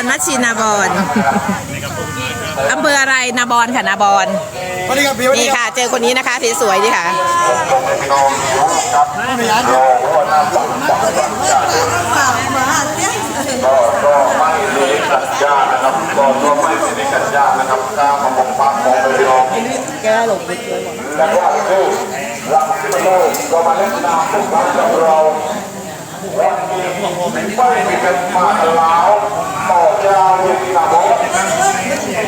รมัชชินาบอนอำเภออะไรนาบอนค่ะนาบอนสวัสดีครับพี่สวัสดีนี่ครับค่ะ เจอคนนี้นะคะสวยๆนี่ค่ะไม่ยานครับก็ก็ไม่มีกัญญานะครับก็ก็ไม่มีกัญญานะครับกล้ามาบอกปากของพี่น้องแกหลงไปเยอะหมดแล้วก็คือรักที่โลกก็มาเล่นน้ำพวกเรากับเราวันนี้ไม่มีเป็นมาลาวต่อ ยาวยังมีนาโบ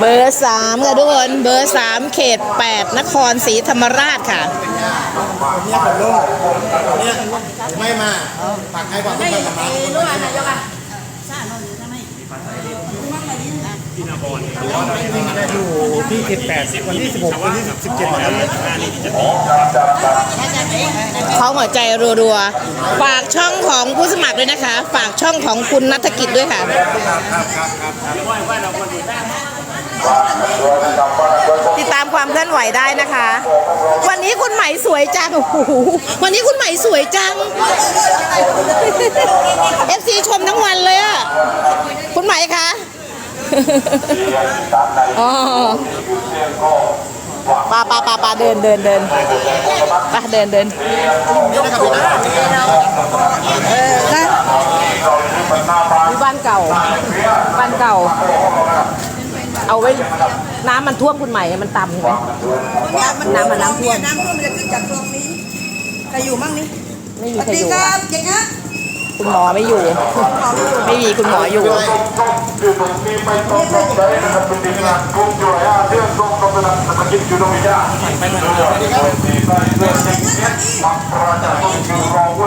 เบอร์สามค่ะทุกคน เบอร์สามเขตแปดนครศรีธรรมราชค่ะเนี่ยผมลงเนี่ยไม่มาฝากให้ความสำคัญกับมัน อยู่ที่เขตแปดวันที่สิบหกวันที่สิบเจ็ดนะครับเขาหัวใจรัวๆ ฝากช่องของผู้สมัครด้วยนะคะ ฝากช่องของคุณนัฐกิจด้วยค่ะติดตามความเคลื่อนไหวได้นะคะ วันนี้คุณไหมสวยจังโอ้โหวันนี้คุณไหมสวยจัง FC ชมทั้งวันเลยอะคุณไหมคะ อ๋อปาปาปาปาเดินเดินเดินปาเดินเดินบ้านเก่า บ้านเก่า เอาไว้ น้ำมันท่วมคุณใหม่ มันต่ำใช่ไหมน้ำมันน้ำท่วมน้ำท่วมมันจะขึ้นจากคลองนี้ใครอยู่มั่งนี่ไม่มีสวัสใครดีอยู่ครัค่ะบเก่งนะ คุณหมอไม่อยู่ ไม่มีคุณหมออยู่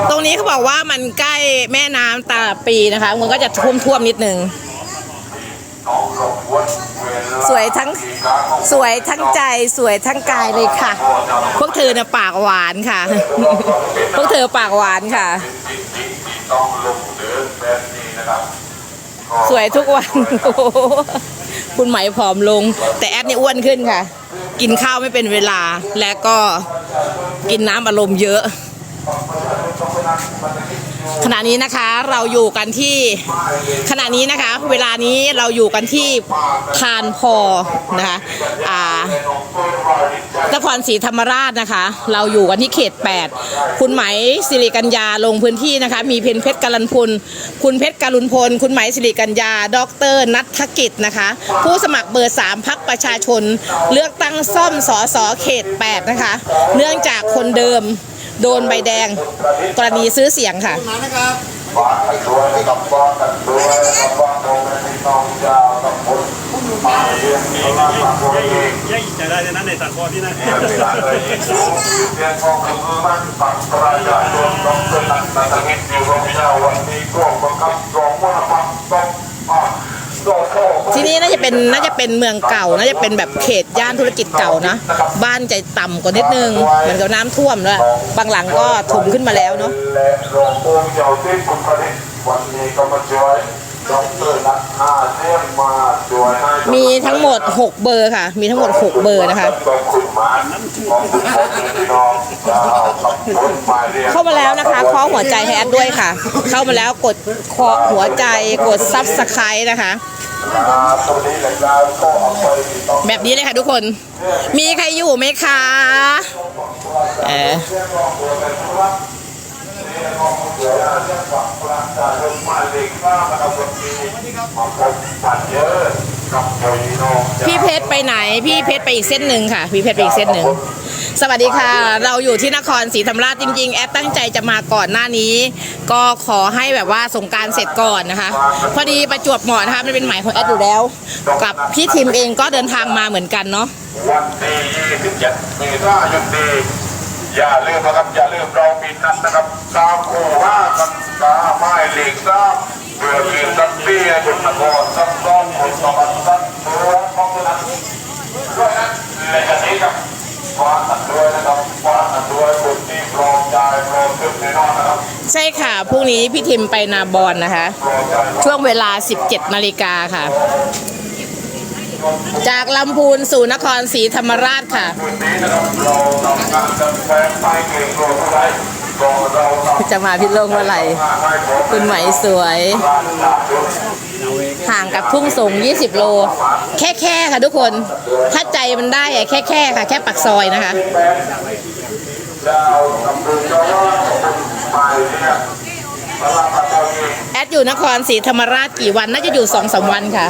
ตรงนี้เขาบอกว่ามันใกล้แม่น้ำตาปีนะคะมันก็จะท่วมท่วมนิดนึงสวยทั้งสวยทั้งใจสวยทั้งกายเลยค่ะ พวกเธอเนี่ยปากหวานค่ะ พวกเธอปากหวานค่ะ ต้องลงเดินแบบนี้นะครับสวยทุกวันโอ้โหคุณไหมผอมลง แต่แอดนี่อ้วนขึ้นค่ะ กินข้าวไม่เป็นเวลา และก็กินน้ำอารมณ์เยอะ ขณะนี้นะคะเราอยู่กันที่ขณะนี้นะคะ เวลานี้เราอยู่กันที่ทานพอนะคะอ่านครศรีธรรมราชนะคะ เราอยู่กันที่เขต 8 คุณไหมสิริกัญญาลงพื้นที่นะคะ มีเพนเพชรกาลันพลคุณเพชรกาลุนพล คุณไหมสิริกัญญา ดรนัทกิจนะคะ ผู้สมัครเบอร์ 3พักประชาชน เลือกตั้งซ่อมสอสอเขต 8 นะคะ เนื่องจากคนเดิม โดนใบแดง กรณีซื้อเสียงค่ะบ้านกันด้วยกับบ้านกันด้วยกับบ้านตรงนี้น้องยาวกับคนมาเรียนมีมาฝากตัวเองย่จะได้นั้นในตัดพอที่นั่นเรียนเวลาเลยเรียนของคือมันปักประชาชนต้อง ที่นี่น่าจะเป็นน่าจะเป็นเมืองเก่า น่าจะเป็นแบบเขตย่านธุรกิจเก่านะ บ้านใจต่ำกว่านิดนึง เหมือนกับน้ำท่วมด้วยบางหลังก็ถมขึ้นมาแล้วเนาะมีทั้งหมด 6 เบอร์ค่ะ มีทั้งหมด 6 เบอร์นะคะ เข้ามาแล้วนะคะคาะหัวใจให้แอดด้วยค่ะ เข้ามาแล้วกดคาะหัวใจกดซับสไครต์นะคะ ครับตรงนี้แหละครับก็เอาไปต้องแบบนี้เลยค่ะทุกคน มีใครอยู่ไหมคะ เออเดี๋ยวจะฝากประชาชนมาเล็กมากนะครับวันนี้มาพบปันเยอะกับพี่น้องพี่เพชรไปไหน พี่เพชรไปอีกเส้นหนึ่งค่ะ พี่เพชรไปอีกเส้นหนึ่ง สวัสดีค่ะ เราอยู่ที่นครศรีธรรมราชจริง ๆ แอดตั้งใจจะมาก่อนหน้านี้ ก็ขอให้แบบว่าสงการเสร็จก่อนนะคะ พอดีประจวบเหมาะนะคะมันเป็นหมายของแอดอยู่แล้ว กับพี่ทีมเองก็เดินทางมาเหมือนกันเนาะวันที่27เมษายนนี้อย่าลืมนะครับอย่าลืมเรามีนัดนะครับสามคู่ห้ากันสาไม้เหล็กสามเพื่อคืนสักเบี้ยจุดนครสักต้องคนสมัครสักตัวของนั้นด้วยนะและกันนี้ครับ วาดด้วยนะครับวาดด้วยบุญที่พร้อมใจพร้อมขึ้นแน่นอนนะครับใช่ค่ะพรุ่งนี้พี่ทิมไปนาบอนนะคะ พร้อมใจช่วงเวลา 17นาฬิกาค่ะ จากลำพูนสู่นครศรีธรรมราชค่ะวันนี้นะครับเราทำงานกันแฟนไปเก่งโลกผู้ใดก็เราต้อง จะมาพิโลกเมื่อไหร่ คุณไหมสวย ห่างกับทุ่งสง 20 โล แค่แค่ค่ะทุกคน ถ้าใจมันได้อะแค่แค่ค่ะ แค่ปักซอยนะคะแอดอยู่นครศรีธรรมราชกี่วันน่าจะอยู่สองสามวันค่ะ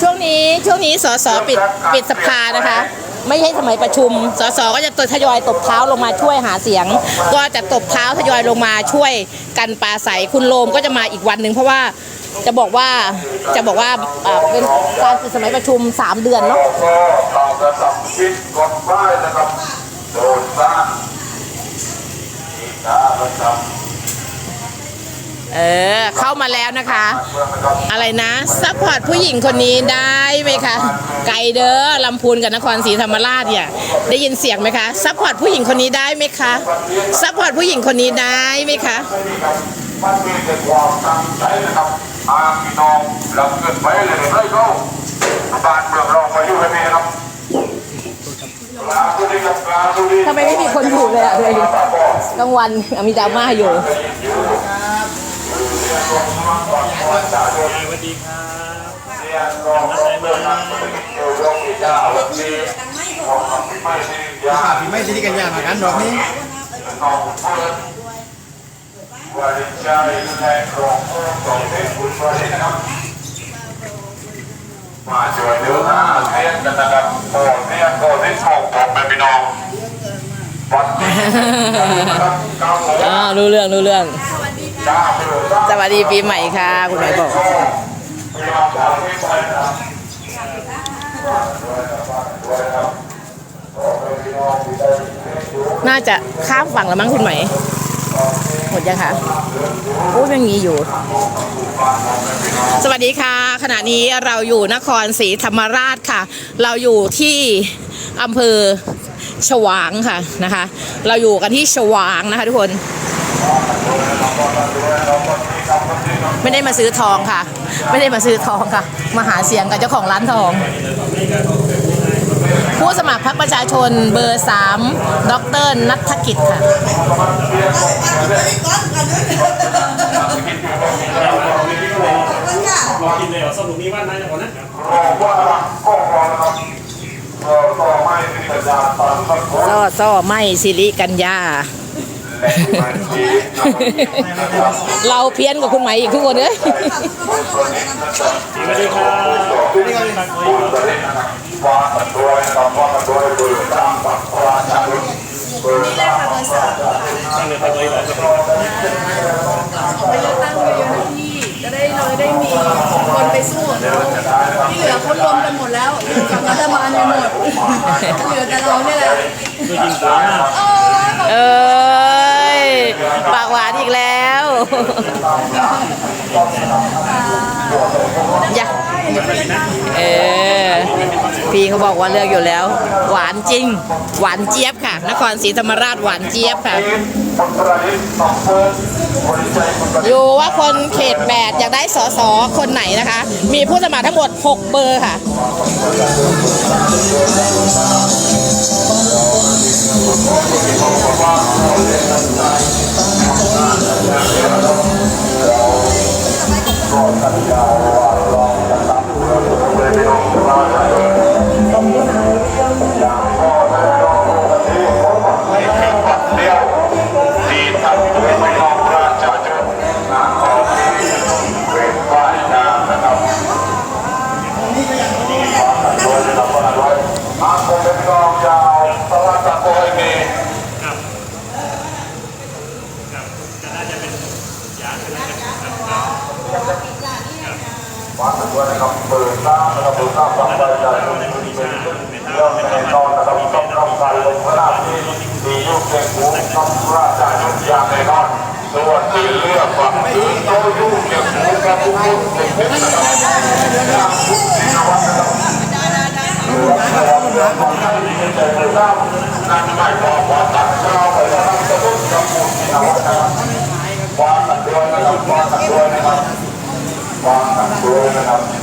ช่วงนี้ช่วงนี้สสปิดปิดสภานะคะ ไม่ใช่สมัยประชุม สสก็จะทยอยตบเท้าลงมาช่วยหาเสียง ก็จะตบเท้าทยอยลงมาช่วยกันปราศัยคุณโลมก็จะมาอีกวันหนึ่งเพราะว่าจะบอกว่าจะบอกว่าอ่าเป็นการปิดสมัยประชุม 3 เดือนเนาะก็เราจะทำคิดกฎหมายนะครับโดนสร้างที่ตาประจำเออ เข้ามาแล้วนะคะเพื่อไม่ต้องอะไรนะซัพพอร์ตผู้หญิงคนนี้ได้ไหมคะ ไกลเด้อลำพูนกับนครศรีธรรมราชเนี่ยได้ยินเสียงไหมคะซัพพอร์ตผู้หญิงคนนี้ได้ไหมคะซัพพอร์ตผู้หญิงคนนี้ได้ไหมคะมันมีแต่ความตั้งใจนะครับอาพี่น้องหลังเกินไปเลยไม่เข้าบ้านเมืองเรามาอยู่ให้มีนะครับกลางสุดีกับกลางสุดีทำไมไม่มีคนอยู่เลยอะตัวเองกลางวันอะมีดราม่าอยู่ส วัสดีครับเรียนรองเมืองนั้นอยู่โรงพยาบาลวันนี้ของไม่ได้ยาขาพี่ไม่ที่กันยามากันดอกนี้น้องเพื่อนวันใจแรงของของเด็กคุณวันนี้นะครับมาช่วยเหลือนะเรียนกันนะครับโอ้เรียนโอ้ที่ชอบผมเป็นพี่น้องวันนี้นะครับเก้าโมงอ่ารู้เรื่องรู้เรื่องเก้าโมง สวัสดีปีใหม่ค่ะ คุณหมายบอก น่าจะข้ามฝั่งแล้วมั้งคุณหมายหมดยังคะโอ้ยยังมีอยู่ สวัสดีค่ะ ขณะนี้เราอยู่นครศรีธรรมราชค่ะ เราอยู่ที่อำเภอฉวางค่ะนะคะ เราอยู่กันที่ฉวางนะคะทุกคน ไม่ได้มาซื้อทองค่ะ ไม่ได้มาซื้อทองค่ะ มาหาเสียงกับเจ้าของร้านทอง ผู้สมัครพรรคประชาชนเบอร์3ดรนัทกิจค่ะรอกินเลยเหรอสรุปนี้ว่าน่าจะพอนะรอว่าก็รอนะครับรอต่อไม่มีปัญญาตามขั้นตอนซ่อซ่อไม่สิริกัญญาและมันที่ เราเพี้ยนกับคุณไหมอีกทุกคนเลยสวัสดีครับตักเลยครับว่ากันด้วยนะครับว่ากัวยเบอร์ตามปักราชาลุเบอร์ตามปักราชาตั้งเลยตักเลยเหรอไปเลือกตั้งเยอะๆนะพี่จะได้เราได้มีคนไปสู้เขาที่เหลือเขารวมกันหมดแล้วอยู่กับรัฐบาลกันหมดเหลือแต่เราเนี่ยแหละจริงสวยมาก อย่าเออ พี่เขาบอกว่าเลือกอยู่แล้ว หวานจริง หวานเจี๊ยบค่ะ นครศรีธรรมราชหวานเจี๊ยบค่ะอยู่ว่าคนเขตแปดอยากได้สอสอคนไหนนะคะ มีผู้สมัครทั้งหมด 6 เบอร์ค่ะางตัวนะครับเปิดตานะครับเปิดตาฟังไปจากเรื่องในนอนนะครับ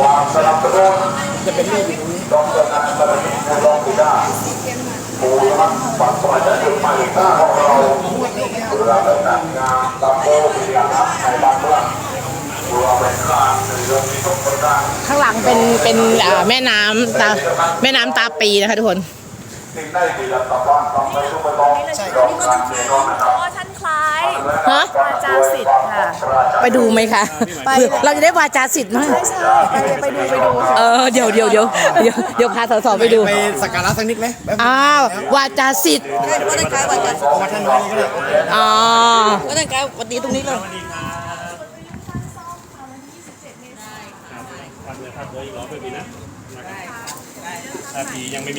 คเก่งหูต้องราชายุทธยาในนอนส่วนที่เลือกฝั่งที่โตยุ่งเก่งกับผู้คนเก่งหูนะครับนั่นหมามาตัดเช้าไปแล้วต้ององจะพูดที่นะครับวางกันด้วนะครับวางกันด้วยนะครับวางกันด้วยนะครับวางสนับสนุนจะเป็นกดอกเตอรนันตระมีผู้รองผู้ได้ปูนะครับฝันสมัยจะขึ้นมาอีกหน้าของเราเรือเป็นนังานตะโพเป็นอย่างนั้นในบ้านเมืองเรือเป็นการเรือมีทุกประการข้างหลังเป็นเป็นแม่น้ำตาแม่น้ำตาปีนะคะทุกคนสิ่ง ฮะวาจาสิทธิ์ค่ะ ไปดูไหมคะเราจะได้วาจาสิทธิ์ไหมใช่ใช่ไปไปดูไปดูค่ะ เออเดี๋ยวเดี๋ยวเดี๋ยวเดี๋ยวเดี๋ยวพาสาวๆไปดูไปสักการะสักนิดไหมแป๊บนึงอ้าววาจาสิทธิ์ใช่เพราะท่านคล้ายวาจาสิทธิ์เอามาท่านไว้นี่ก็ได้อ๋อเพราะท่านคล้ายวันนี้ตรงนี้เลยสวัสดีครับครับครับเหลือครับเหลืออีกร้อยเพื่อนมีนะนะครับถ้าผียังไม่มี